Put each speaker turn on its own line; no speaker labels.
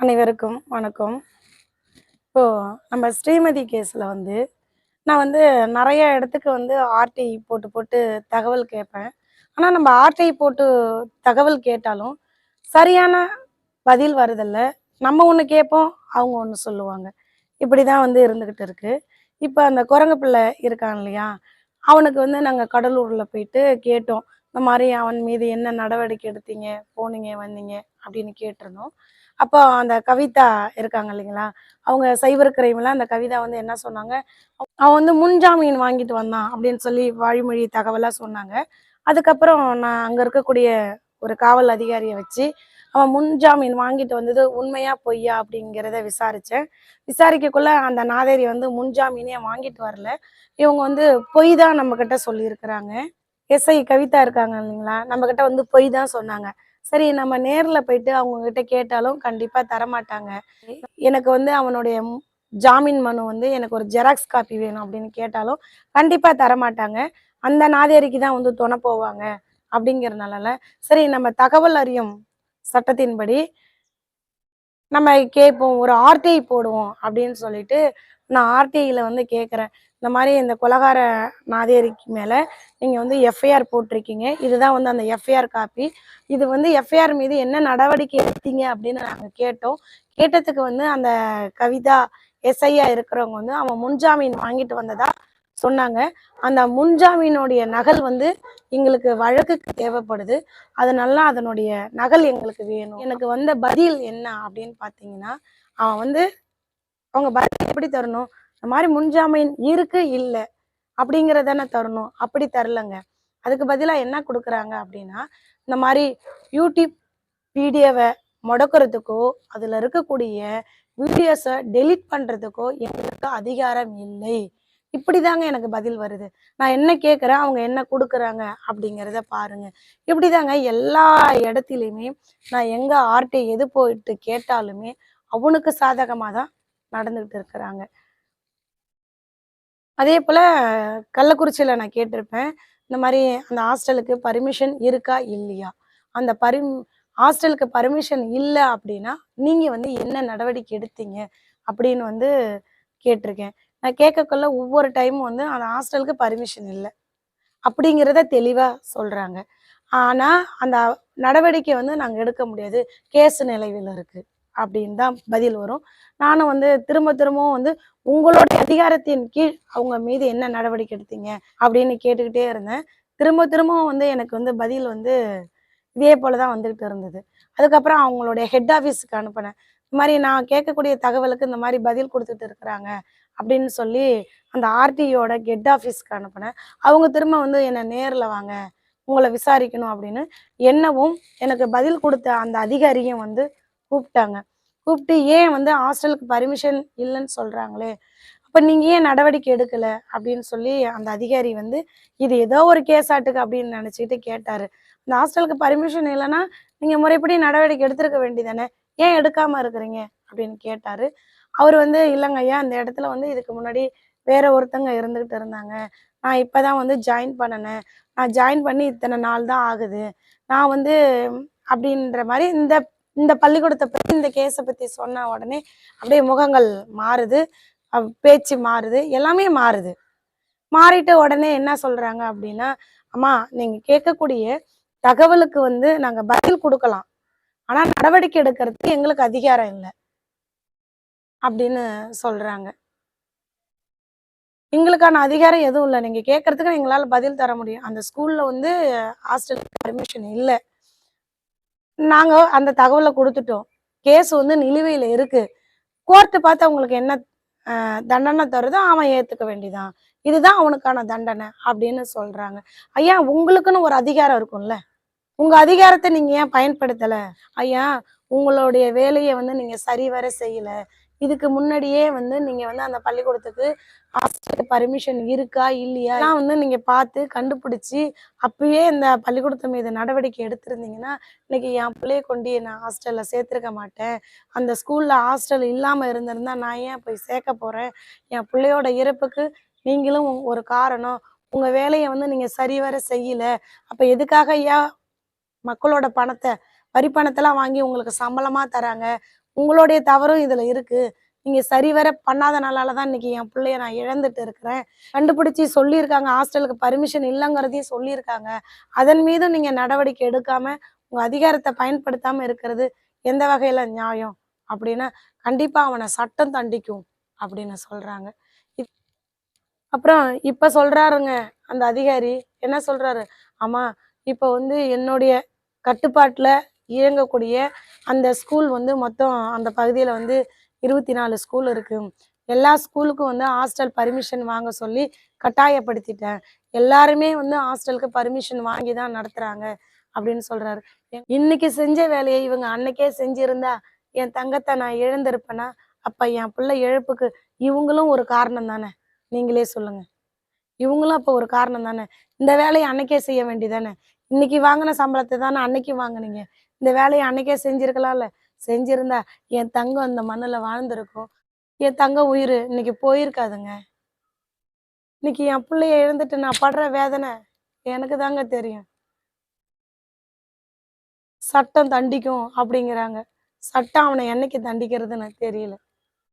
அனைவருக்கும் வணக்கம். இப்போ நம்ம ஸ்ரீமதி கேஸில் வந்து நான் வந்து நிறைய இடத்துக்கு வந்து ஆர்டி போட்டு போட்டு தகவல் கேட்பேன். ஆனால் நம்ம ஆர்டி போட்டு தகவல் கேட்டாலும் சரியான பதில் வருதில்ல நம்ம ஒன்று கேட்போம் அவங்க ஒன்று சொல்லுவாங்க. இப்படி தான் வந்து இருந்துக்கிட்டு இருக்குது இப்போ அந்த குரங்கு பிள்ளை இருக்கான் இல்லையா? அவனுக்கு வந்து நாங்கள் கடலூரில் போயிட்டு கேட்டோம். இந்த மாதிரி அவன் மீது என்ன நடவடிக்கை எடுத்தீங்க போனீங்க வந்தீங்க அப்படின்னு கேட்டிருந்தோம். அப்போ அந்த கவிதா இருக்காங்க இல்லைங்களா? அவங்க சைபர் கிரைமில் அந்த கவிதா வந்து என்ன சொன்னாங்க? அவன் வந்து முன்ஜாமீன் வாங்கிட்டு வந்தான் அப்படின்னு சொல்லி வழிமொழி தகவலாக சொன்னாங்க. அதுக்கப்புறம் நான் அங்கே இருக்கக்கூடிய ஒரு காவல் அதிகாரியை வச்சு அவன் முன்ஜாமீன் வாங்கிட்டு வந்தது உண்மையா பொய்யா அப்படிங்கிறத விசாரித்தேன் விசாரிக்கக்குள்ள அந்த நாதேரி வந்து முன்ஜாமீனே வாங்கிட்டு வரல. இவங்க வந்து பொய் தான் நம்மக்கிட்ட சொல்லியிருக்கிறாங்க. எஸ்ஐ கவிதா இருக்காங்க இல்லைங்களா? நம்மக்கிட்ட வந்து பொய் தான் சொன்னாங்க. சரி நம்ம நேரில் போயிட்டு அவங்க கிட்ட கேட்டாலும் கண்டிப்பாக தரமாட்டாங்க. எனக்கு வந்து அவனுடைய ஜாமீன் மனு வந்து எனக்கு ஒரு ஜெராக்ஸ் காப்பி வேணும் அப்படின்னு கேட்டாலும் கண்டிப்பாக தரமாட்டாங்க. அந்த நாதேரிக்கு தான் வந்து துணை போவாங்க அப்படிங்கறதுனால. சரி நம்ம தகவல் அறியும் சட்டத்தின்படி நம்ம கேட்போம் ஒரு ஆர்டிஐ போடுவோம் அப்படின்னு சொல்லிட்டு நான் ஆர்டிஐயில் வந்து கேட்குறேன் இந்த மாதிரி இந்த கொலகார நாதேரிக்கு மேலே நீங்கள் வந்து எஃப்ஐஆர் போட்டிருக்கீங்க. இதுதான் வந்து அந்த எஃப்ஐஆர் காப்பி இது வந்து எஃப்ஐஆர் மீது என்ன நடவடிக்கை எடுத்தீங்க அப்படின்னு நாங்கள் கேட்டோம். கேட்டதுக்கு வந்து அந்த கவிதா எஸ்ஐயா இருக்கிறவங்க வந்து அவன் முன்ஜாமீன் வாங்கிட்டு வந்ததா சொன்னாங்க. அந்த முன்ஜாமீனுடைய நகல் வந்து எங்களுக்கு வழக்குக்கு தேவைப்படுது. அதனால அதனுடைய நகல் எங்களுக்கு வேணும். எனக்கு வந்த பதில் என்ன அப்படின்னு பார்த்தீங்கன்னா அவன் வந்து அவங்க பதில் எப்படி தரணும்? இந்த மாதிரி முன்ஜாமீன் இருக்கு இல்லை அப்படிங்கிறதானே தரணும். அப்படி தரலங்க. அதுக்கு பதிலாக என்ன கொடுக்குறாங்க அப்படின்னா இந்த மாதிரி யூடியூப் வீடியோவை முடக்கிறதுக்கோ அதில் இருக்கக்கூடிய வீடியோஸை டெலீட் பண்ணுறதுக்கோ எங்களுக்கு அதிகாரம் இல்லை. இப்படி தாங்க எனக்கு பதில் வருது. நான் என்ன கேட்குறேன் அவங்க என்ன கொடுக்குறாங்க அப்படிங்கிறத பாருங்க. இப்படி தாங்க எல்லா இடத்துலையுமே நான் எங்கே ஆர்டி எது போயிட்டு கேட்டாலுமே அவனுக்கு சாதகமாக தான் நடந்துக்கிட்டு இருக்கிறாங்க. அதே போல் கள்ளக்குறிச்சியில் நான் கேட்டிருப்பேன் இந்த மாதிரி அந்த ஹாஸ்டலுக்கு பர்மிஷன் இருக்கா இல்லையா? அந்த பரி ஹாஸ்டலுக்கு பர்மிஷன் இல்லை அப்படின்னா நீங்கள் வந்து என்ன நடவடிக்கை எடுத்தீங்க அப்படின்னு வந்து கேட்டிருக்கேன். நான் கேட்கக்குள்ள ஒவ்வொரு டைமும் வந்து அந்த ஹாஸ்டலுக்கு பர்மிஷன் இல்லை அப்படிங்கிறத தெளிவாக சொல்கிறாங்க ஆனால் அந்த நடவடிக்கை வந்து நாங்கள் எடுக்க முடியாது. கேஸ் நிலைவில் இருக்குது அப்படின்னு தான் பதில் வரும். நானும் வந்து திரும்ப திரும்பவும் வந்து உங்களுடைய அதிகாரத்தின் கீழ் அவங்க மீது என்ன நடவடிக்கை எடுத்தீங்க அப்படின்னு கேட்டுக்கிட்டே இருந்தேன். திரும்ப திரும்பவும் வந்து எனக்கு வந்து பதில் வந்து இதே போல தான் வந்துகிட்டு இருந்தது. அதுக்கப்புறம் அவங்களுடைய ஹெட் ஆஃபீஸுக்கு அனுப்பினேன். இந்த மாதிரி நான் கேட்கக்கூடிய தகவலுக்கு இந்த மாதிரி பதில் கொடுத்துட்டு இருக்கிறாங்க அப்படின்னு சொல்லி அந்த ஆர்டிஓட ஹெட் ஆஃபீஸ்க்கு அனுப்பினேன். அவங்க திரும்ப வந்து என்னை நேரில் வாங்க உங்களை விசாரிக்கணும் அப்படின்னு என்னவும் எனக்கு பதில் கொடுத்த அந்த அதிகாரியும் வந்து கூப்பிட்டாங்க. கூப்பிட்டு ஏன் வந்து ஹாஸ்டலுக்கு பர்மிஷன் இல்லைன்னு சொல்கிறாங்களே அப்போ நீங்கள் ஏன் நடவடிக்கை எடுக்கலை? அப்படின்னு சொல்லி அந்த அதிகாரி வந்து இது ஏதோ ஒரு கேஸ் ஆட்டுக்கு அப்படின்னு நினச்சிக்கிட்டு கேட்டார். இந்த ஹாஸ்டலுக்கு பர்மிஷன் இல்லைன்னா நீங்கள் முறைப்படி நடவடிக்கை எடுத்திருக்க வேண்டியதானே ஏன் எடுக்காமல் இருக்கிறீங்க? அப்படின்னு கேட்டார். அவர் வந்து இல்லைங்க ஐயா அந்த இடத்துல வந்து இதுக்கு முன்னாடி வேற ஒருத்தங்க இருந்துக்கிட்டு இருந்தாங்க. நான் இப்போ தான் வந்து ஜாயின் பண்ணினேன். நான் ஜாயின் பண்ணி இத்தனை நாள் தான் ஆகுது. நான் வந்து அப்படின்ற மாதிரி இந்த இந்த பள்ளிக்கூடத்தை பற்றி இந்த கேஸை பற்றி சொன்ன உடனே அப்படியே முகங்கள் மாறுது. பேச்சு மாறுது. எல்லாமே மாறுது. மாறிட்ட உடனே என்ன சொல்றாங்க அப்படின்னா அம்மா நீங்க கேட்கக்கூடிய தகவலுக்கு வந்து நாங்க பதில் கொடுக்கலாம். ஆனா நடவடிக்கை எடுக்கிறதுக்கு எங்களுக்கு அதிகாரம் இல்லை. அப்படின்னு சொல்றாங்க. எங்களுக்கான அதிகாரம் எதுவும் இல்லை. நீங்க கேட்கறதுக்கு எங்களால் பதில் தர முடியும். அந்த ஸ்கூல்ல வந்து ஹாஸ்டலுக்கு பர்மிஷன் இல்லை. நாங்கள் அந்த தகவலை கொடுத்துட்டோம். கேஸ் வந்து நிலுவையில் இருக்குது கோர்ட்டு பார்த்து அவங்களுக்கு என்ன தண்டனை தருதோ அவன் ஏத்துக்க வேண்டியதான் இதுதான் அவனுக்கான தண்டனை அப்படின்னு சொல்கிறாங்க ஐயா உங்களுக்குன்னு ஒரு அதிகாரம் இருக்கும்ல. உங்கள் அதிகாரத்தை நீங்கள் ஏன் பயன்படுத்தலை? ஐயா உங்களுடைய வேலையை வந்து நீங்கள் சரிவர செய்யல. இதுக்கு முன்னாடியே வந்து நீங்கள் வந்து அந்த பள்ளிக்கூடத்துக்கு ஆசிரியர் பர்மிஷன் இருக்கா இல்லையா? நான் வந்து நீங்கள் பார்த்து கண்டுபிடிச்சி அப்பயே இந்த பள்ளிக்கூடத்து மீது நடவடிக்கை எடுத்திருந்தீங்கன்னா இன்னைக்கு என் பிள்ளைய கொண்டு நான் ஹாஸ்டலில் சேர்த்துருக்க மாட்டேன். அந்த ஸ்கூலில் ஹாஸ்டல் இல்லாமல் இருந்திருந்தா நான் ஏன் போய் சேர்க்க போறேன்? என் பிள்ளையோட இறப்புக்கு நீங்களும் ஒரு காரணம். உங்கள் வேலையை வந்து நீங்கள் சரிவர செய்யல. அப்போ எதுக்காக ஐயா மக்களோட பணத்தை வரி பணத்தெல்லாம் வாங்கி உங்களுக்கு சம்பளமா தராங்க. உங்களுடைய தவறும் இதுல இருக்கு. நீங்க சரிவர பண்ணாதனால தான் இன்னைக்கு என் பிள்ளைய நான் இழந்துட்டு இருக்கிறேன். கண்டுபிடிச்சி சொல்லியிருக்காங்க. ஹாஸ்டலுக்கு பர்மிஷன் இல்லைங்கிறதையும் சொல்லியிருக்காங்க. அதன் மீதும் நீங்க நடவடிக்கை எடுக்காம உங்க அதிகாரத்தை பயன்படுத்தாம இருக்கிறது எந்த வகையில நியாயம்? அப்படின்னா கண்டிப்பா அவனை சட்டம் தண்டிக்கும் அப்படின்னு சொல்றாங்க. இப்- அப்புறம் இப்ப சொல்றாருங்க அந்த அதிகாரி. என்ன சொல்றாரு? ஆமா இப்ப வந்து என்னுடைய கட்டுப்பாட்டுல இயங்கக்கூடிய அந்த ஸ்கூல் வந்து மொத்தம் அந்த பகுதியில வந்து இருபத்தி நாலு ஸ்கூல் இருக்கு. எல்லா ஸ்கூலுக்கும் வந்து ஹாஸ்டல் பர்மிஷன் வாங்க சொல்லி கட்டாயப்படுத்திட்டேன். எல்லாருமே வந்து ஹாஸ்டலுக்கு பர்மிஷன் வாங்கி தான் நடத்துறாங்க அப்படின்னு சொல்றாரு. இன்னைக்கு செஞ்ச வேலையை இவங்க அன்னைக்கே செஞ்சுருந்தா என் தங்கத்தை நான் இழந்திருப்பேனா அப்ப என் பிள்ளை இழப்புக்கு இவங்களும் ஒரு காரணம் தானே? நீங்களே சொல்லுங்க. இவங்களும் அப்போ ஒரு காரணம் தானே? இந்த வேலையை அன்னைக்கே செய்ய வேண்டியதானே இன்னைக்கு வாங்கின சம்பளத்தை தானே அன்னைக்கு வாங்குனீங்க? இந்த வேலையை அன்னைக்கே செஞ்சிருக்கலாம்ல. செஞ்சிருந்தா என் தங்கம் அந்த மண்ணில் வாழ்ந்திருக்கும். என் தங்க உயிர் இன்னைக்கு போயிருக்காதுங்க. இன்னைக்கு என் பிள்ளைய இழந்துட்டு நான் படுற வேதனை எனக்கு தாங்க தெரியும். சட்டம் தண்டிக்கும் அப்படிங்கிறாங்க. சட்டம் அவனை என்னைக்கு தண்டிக்கிறதுன்னு தெரியல.